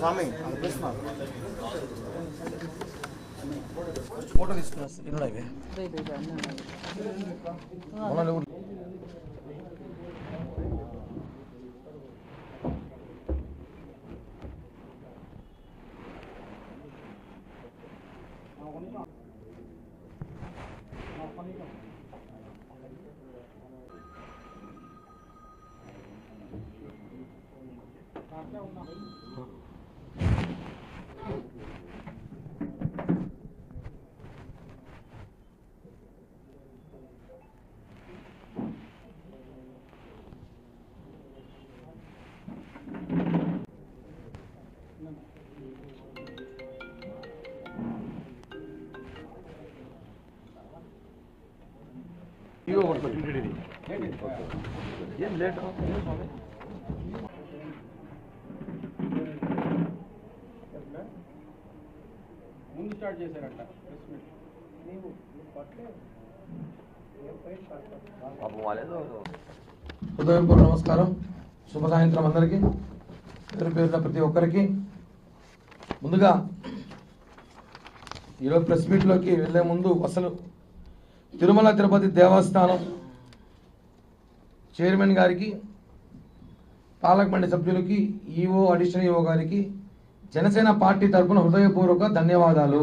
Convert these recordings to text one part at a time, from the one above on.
స్వామి అనిపిస్తున్నారు photo తీసుకున్నా ఇల్లు ఇవి మొన్న నువ్వు ఇగో ఒకటి పెట్టిండు ఏం లేట్? ముందు స్టార్ట్ చేశారంట హృదయపూర్వ నమస్కారం. శుభ సాయంత్రం అందరికీ. పేరు పేరున ప్రతి ఒక్కరికి. ముందుగా ఈరోజు ప్రెస్ మీట్లోకి వెళ్ళే ముందు అసలు తిరుమల తిరుపతి దేవస్థానం చైర్మన్ గారికి పాలకమండలి సభ్యులకి ఈఓ అడిషనల్ ఈఓ గారికి జనసేన పార్టీ తరఫున హృదయపూర్వక ధన్యవాదాలు.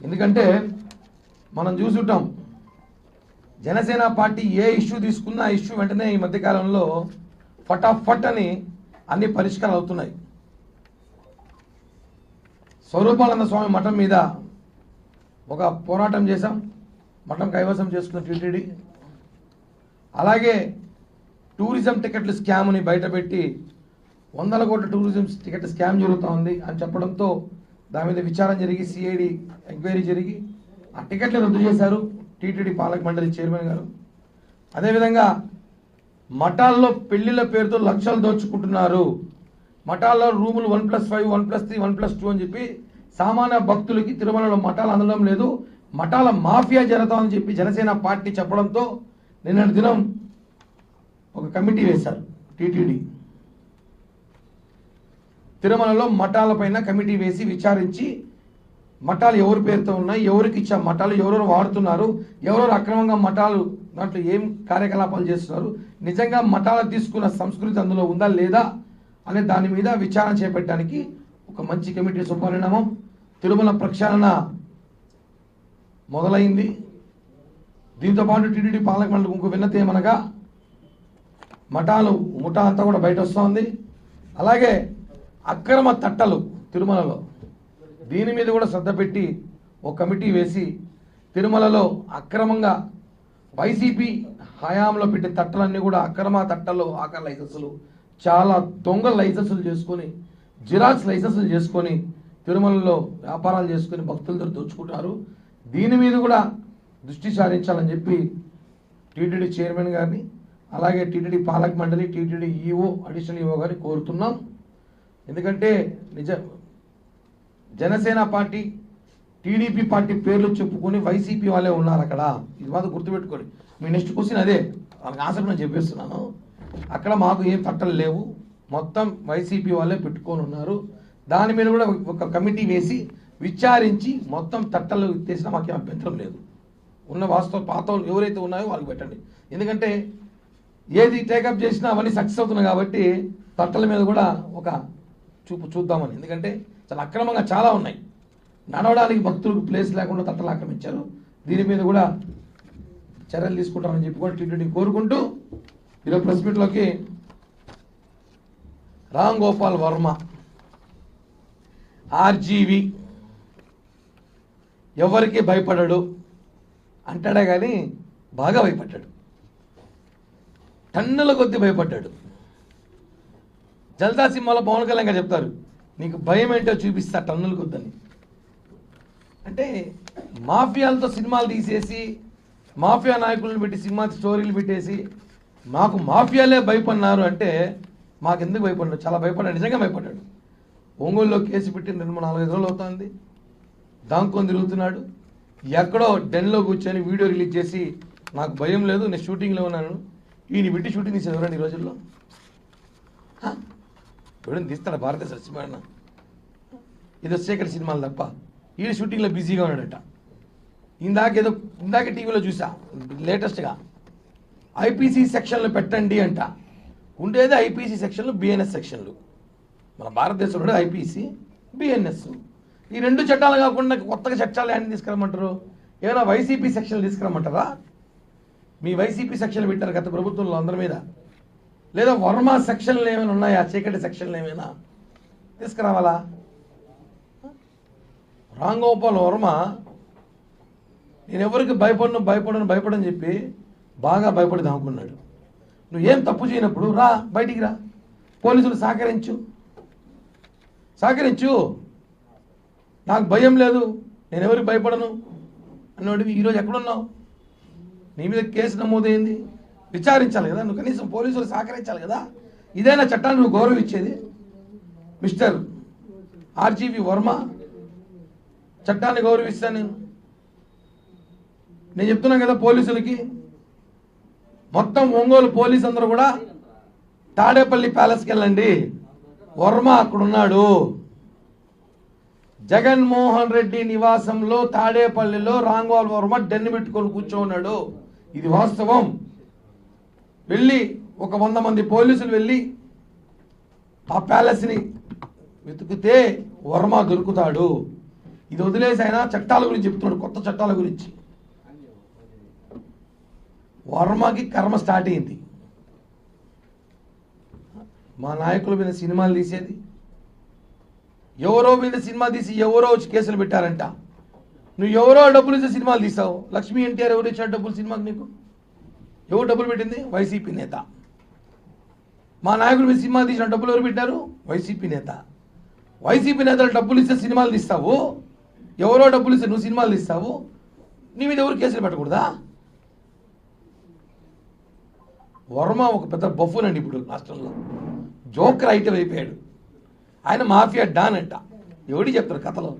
ఎందుకంటే మనం చూసుంటాం జనసేన పార్టీ ఏ ఇష్యూ తీసుకున్నా ఆ ఇష్యూ వెంటనే ఈ మధ్యకాలంలో ఫటాఫట్ అని అన్ని పరిష్కారాలు అవుతున్నాయి. స్వరూపానంద స్వామి మఠం మీద ఒక పోరాటం చేశాం. మఠం కైవసం చేసుకున్న టీటీడీ. అలాగే టూరిజం టికెట్ల స్కామ్ని బయటపెట్టి వందల కోట్ల టూరిజం టికెట్ స్కామ్ జరుగుతూ ఉంది అని చెప్పడంతో దాని మీద విచారం జరిగి సిఐడి ఎంక్వైరీ జరిగి ఆ టికెట్లు రద్దు చేశారు టీటీడీ పాలక మండలి చైర్మన్ గారు. అదేవిధంగా మఠాల్లో పెళ్ళిళ్ళ పేరుతో లక్షలు దోచుకుంటున్నారు. మఠాల్లో రూములు one plus five one plus three one plus two అని చెప్పి సామాన్య భక్తులకి తిరుమలలో మఠాలు అందడం లేదు. మఠాల మాఫియా జరుగుతామని చెప్పి జనసేన పార్టీ చెప్పడంతో నిన్న దినం ఒక కమిటీ వేశారు టీటీడీ. తిరుమలలో మఠాలపైన కమిటీ వేసి విచారించి మఠాలు ఎవరి పేరుతో ఉన్నాయి ఎవరికి ఇచ్చా మఠాలు ఎవరెవరు వాడుతున్నారు ఎవరెవరు అక్రమంగా మఠాలు దాంట్లో ఏం కార్యకలాపాలు చేస్తున్నారు నిజంగా మఠాలు తీసుకున్న సంస్కృతి అందులో ఉందా లేదా అనే దాని మీద విచారణ చేపట్టడానికి ఒక మంచి కమిటీ శుభపరిణామం తిరుమల ప్రక్షాళన మొదలైంది. దీంతో పాటు టీటీడీ పాలక ఇంకో విన్నతి ఏమనగా మఠాలు ముఠా అంతా కూడా బయట వస్తోంది అలాగే అక్రమ తట్టలు తిరుమలలో దీని మీద కూడా శ్రద్ధ పెట్టి ఒక కమిటీ వేసి తిరుమలలో అక్రమంగా వైసీపీ హయాంలో పెట్టే తట్టలన్నీ కూడా అక్రమ తట్టలు ఆకర లైసెన్సులు చాలా దొంగ లైసెన్సులు చేసుకొని జిరాక్స్ లైసెన్సులు చేసుకొని తిరుమలలో వ్యాపారాలు చేసుకొని భక్తులతో దోచుకుంటారు దీని మీద కూడా దృష్టి సారించాలని చెప్పి టీటీడీ చైర్మన్ గారిని అలాగే టీటీడీ పాలక మండలి టీటీడీ ఈఓ అడిషనల్ ఈఓ గారిని కోరుతున్నాం. ఎందుకంటే నిజ జనసేన పార్టీ టీడీపీ పార్టీ పేర్లు చెప్పుకొని వైసీపీ వాళ్ళే ఉన్నారు అక్కడ. ఇది మాత్రం గుర్తుపెట్టుకోండి. మీ నెక్స్ట్ క్వశ్చన్ అదే. వాళ్ళకి ఆసక్తి నేను చెప్పేస్తున్నాను. అక్కడ మాకు ఏం తట్టలు లేవు. మొత్తం వైసీపీ వాళ్ళే పెట్టుకొని ఉన్నారు. దాని మీద కూడా ఒక కమిటీ వేసి విచారించి మొత్తం తట్టలు ఎత్తేసినా మాకేం అభ్యంతరం లేదు. ఉన్న వాస్తవ పాత వాళ్ళు ఎవరైతే ఉన్నాయో వాళ్ళకి పెట్టండి. ఎందుకంటే ఏది టేకప్ చేసినా అవన్నీ సక్సెస్ అవుతున్నాయి కాబట్టి తట్టల మీద కూడా ఒక చూపు చూద్దామని. ఎందుకంటే చాలా అక్రమంగా చాలా ఉన్నాయి. నడవడానికి భక్తులకు ప్లేస్ లేకుండా తట్టలు ఆక్రమించారు. దీని మీద కూడా చర్యలు తీసుకుంటామని చెప్పి కూడా టీటీడీ కోరుకుంటూ ఈరోజు ప్రెస్ మీట్లోకి రామ్ గోపాల్ వర్మ ఆర్జీవి ఎవరికి భయపడడు? అంటాడే కానీ బాగా భయపడ్డాడు. టన్నుల కొద్ది భయపడ్డాడు. జల్దా సినిమాలో పవన్ కళ్యాణ్ గారు చెప్తారు నీకు భయం ఏంటో చూపిస్తా టన్నుల కొద్దని. అంటే మాఫియాలతో సినిమాలు తీసేసి మాఫియా నాయకులను పెట్టి సినిమా స్టోరీలు పెట్టేసి మాకు మాఫియాలే భయపడినారు అంటే మాకెందుకు భయపడ్డాడు చాలా భయపడ్డాడు నిజంగా భయపడ్డాడు. ఒంగోలులో కేసు పెట్టి రెండు నాలుగైదు రోజులు అవుతుంది. దాంకొని తిరుగుతున్నాడు. ఎక్కడో డెన్లో కూర్చొని వీడియో రిలీజ్ చేసి నాకు భయం లేదు నేను షూటింగ్లో ఉన్నాను. ఈయన పెట్టి షూటింగ్ తీసేది ఎవరండి ఈ రోజుల్లో. ఎవడని తీస్తాడు? భారతదేశ సినిమా ఏదో శేఖర్ సినిమాలు తప్ప. ఈయన షూటింగ్లో బిజీగా ఉన్నాడట. ఇందాక ఏదో ఇందాక టీవీలో చూసా లేటెస్ట్గా ఐపీసీ సెక్షన్లు పెట్టండి అంట. ఉండేది ఐపీసీ సెక్షన్లు బిఎన్ఎస్ సెక్షన్లు మన భారతదేశంలో ఐపీసీ బిఎన్ఎస్ ఈ రెండు చట్టాలు కాకుండా కొత్తగా చట్టాలు ఏమైనా తీసుకురమ్మంటారు? ఏమైనా వైసీపీ సెక్షన్లు తీసుకురమ్మంటారా? మీ వైసీపీ సెక్షన్లు పెట్టారు గత ప్రభుత్వంలో అందరి మీద. లేదా వర్మ సెక్షన్లు ఏమైనా ఉన్నాయా? చీకటి సెక్షన్లు ఏమైనా? తీసుకురావాలా? రాంగోపాల్ వర్మ నేను ఎవరికి భయపడను భయపడను భయపడని చెప్పి బాగా భయపడి దాముకున్నాడు నువ్వు ఏం తప్పు చేయనప్పుడు రా బయటికి రా. పోలీసులు సహకరించు. సహకరించు. నాకు భయం లేదు. నేను ఎవరికి భయపడను? అన్నోడివి ఈరోజు ఎక్కడున్నావు? నీ మీద కేసు నమోదైంది. విచారించాలి కదా నువ్వు కనీసం పోలీసులు సహకరించాలి కదా. ఇదైనా చట్టాన్ని నువ్వు గౌరవించేది? మిస్టర్ ఆర్జీవి వర్మ చట్టాన్ని గౌరవిస్తాను నేను. నేను చెప్తున్నాను కదా పోలీసులకి మొత్తం ఒంగోలు పోలీస్ అందరూ కూడా తాడేపల్లి ప్యాలెస్కి వెళ్ళండి. వర్మ అక్కడున్నాడు. జగన్మోహన్ రెడ్డి నివాసంలో తాడేపల్లిలో రాంగోల్ వర్మ డెన్ను పెట్టుకొని కూర్చోన్నాడు. ఇది వాస్తవం. వెళ్ళి ఒక వంద మంది పోలీసులు వెళ్ళి ఆ ప్యాలెస్ని వెతుకుతే వర్మ దొరుకుతాడు. ఇది వదిలేసి ఆయన చట్టాల గురించి చెప్తున్నాడు కొత్త చట్టాల గురించి. వర్మకి కర్మ స్టార్ట్ అయింది. మా నాయకుల మీద సినిమాలు తీసేది. ఎవరో మీద సినిమా తీసి ఎవరో వచ్చి కేసులు పెట్టారంట. నువ్వు ఎవరో డబ్బులు ఇచ్చే సినిమాలు తీసావు? లక్ష్మీ ఎన్టీఆర్ ఎవరు ఇచ్చారు డబ్బులు సినిమాకి నీకు? ఎవరు డబ్బులు పెట్టింది? వైసీపీ నేత. మా నాయకుడు మీద సినిమా తీసిన డబ్బులు ఎవరు పెట్టారు వైసీపీ నేత. వైసీపీ నేతలు డబ్బులు ఇస్తే సినిమాలు తీస్తావు? ఎవరో డబ్బులు ఇస్తే నువ్వు సినిమాలు తీస్తావు? నీ మీద ఎవరు కేసులు పెట్టకూడదా? వర్మ ఒక పెద్ద బఫూన్ అండి ఇప్పుడు రాష్ట్రంలో. జోకర్ ఐటమ్ అయిపోయాడు. ఆయన మాఫియా డాన్ అంట. ఎవడి చెప్తారు కథలో?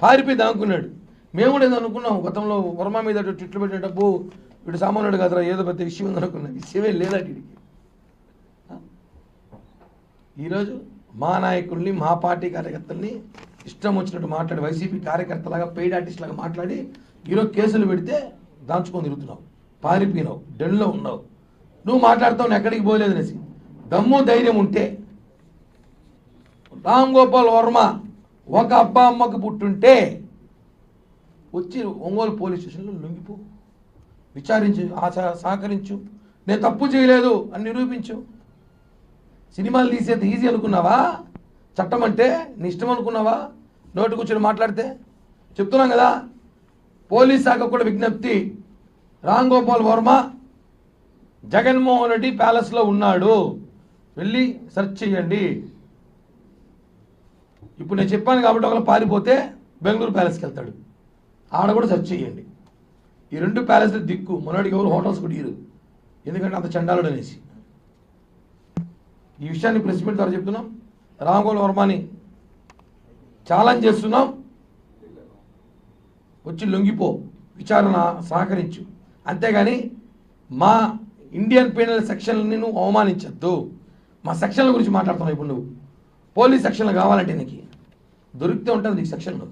పారిపోయి దానుకున్నాడు మేము కూడా ఏదో అనుకున్నాం గతంలో వర్మ మీద ట్విట్లు పెట్టేటప్పు వీడు సామాన్యుడు కదరా ఏదో పెద్ద విషయం ఉంది విషయమే లేదా వీడికి? ఈరోజు మా నాయకుల్ని మా పార్టీ కార్యకర్తల్ని ఇష్టం వచ్చినట్టు మాట్లాడి వైసీపీ కార్యకర్తలాగా పెయిడ్ ఆర్టిస్ట్ లాగా మాట్లాడి ఈరోజు కేసులు పెడితే దాచుకొని తిరుగుతున్నావు పారిపోయినావు డెన్లో ఉన్నావు. నువ్వు మాట్లాడతావు ఎక్కడికి పోలేదు అనేసి దమ్ము ధైర్యం ఉంటే రామ్ గోపాల్ వర్మ ఒక అబ్బా అమ్మకు పుట్టుంటే వచ్చి ఒంగోలు పోలీస్ స్టేషన్లో లొంగిపో. విచారించు సహకరించు. నేను తప్పు చేయలేదు అని నిరూపించు. సినిమాలు తీసేది ఈజీ అనుకున్నావా? చట్టం అంటే నీ ఇష్టం అనుకున్నావా? నోటి కూర్చొని మాట్లాడితే. చెప్తున్నాం కదా పోలీస్ శాఖ కూడా విజ్ఞప్తి. రామ్ గోపాల్ వర్మ జగన్మోహన్ రెడ్డి ప్యాలెస్లో ఉన్నాడు. వెళ్ళి సెర్చ్ చేయండి. ఇప్పుడు నేను చెప్పాను కాబట్టి ఒకరు పారిపోతే బెంగళూరు ప్యాలెస్కి వెళ్తాడు. ఆడ కూడా సెర్చ్ చేయండి. ఈ రెండు ప్యాలెస్లు దిక్కు. మొన్నటికి ఎవరు హోటల్స్ కూడా ఇరు ఎందుకంటే అంత చండాలుడు అనేసి. ఈ విషయాన్ని ప్రెస్ మీట్ ద్వారా చెప్తున్నాం. రామగోల్ వర్మని ఛాలెంజ్ చేస్తున్నాం. వచ్చి లొంగిపో. విచారణ సహకరించు. అంతేగాని మా ఇండియన్ పీనల్ సెక్షన్లని నువ్వు అవమానించద్దు. మా సెక్షన్ల గురించి మాట్లాడుతున్నావు ఇప్పుడు నువ్వు. పోలీస్ సెక్షన్లు కావాలంటే నీకు. దొరికితే ఉంటుంది నీకు సెక్షన్లో